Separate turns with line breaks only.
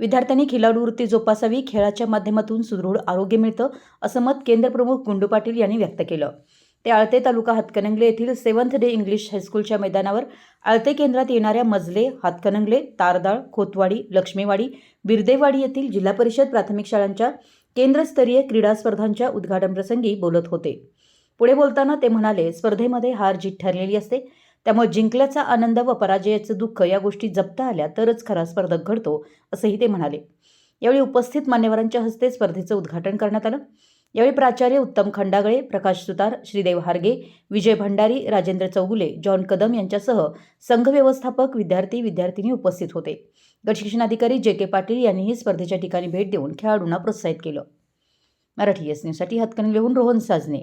विद्यार्थ्यांनी खिलाडू वृत्ती जोपासावी खेळाच्या माध्यमातून सुदृढ आरोग्य मिळतं असं मत केंद्रप्रमुख गुंडू पाटील यांनी व्यक्त केलं. ते आळते तालुका हातकणंगले येथील सेवन्थ डे इंग्लिश हायस्कूलच्या मैदानावर आळते केंद्रात येणाऱ्या मजले हातकणंगले तारदाळ खोतवाडी लक्ष्मीवाडी बिर्देवाडी येथील जिल्हा परिषद प्राथमिक शाळांच्या केंद्रस्तरीय क्रीडा स्पर्धांच्या उद्घाटनप्रसंगी बोलत होते. पुढे बोलताना ते म्हणाले स्पर्धेमध्ये हार जीत ठरलेली असते. त्यामुळे जिंकल्याचा आनंद व पराजयाचं दुःख या गोष्टी जपता आल्या तरच खरा स्पर्धक घडतो असंही ते म्हणाले. यावेळी उपस्थित मान्यवरांच्या हस्ते स्पर्धेचं उद्घाटन करण्यात आलं. यावेळी प्राचार्य उत्तम खंडागळे प्रकाश सुतार श्रीदेव हारगे विजय भंडारी राजेंद्र चौगुले जॉन कदम यांच्यासह संघ व्यवस्थापक विद्यार्थी विद्यार्थिनी उपस्थित होते. गट शिक्षणाधिकारी जे के पाटील यांनीही स्पर्धेच्या ठिकाणी भेट देऊन खेळाडूंना प्रोत्साहित केलं. मराठी एस न्यूजसाठी हातकणंगलेहून रोहन साजने.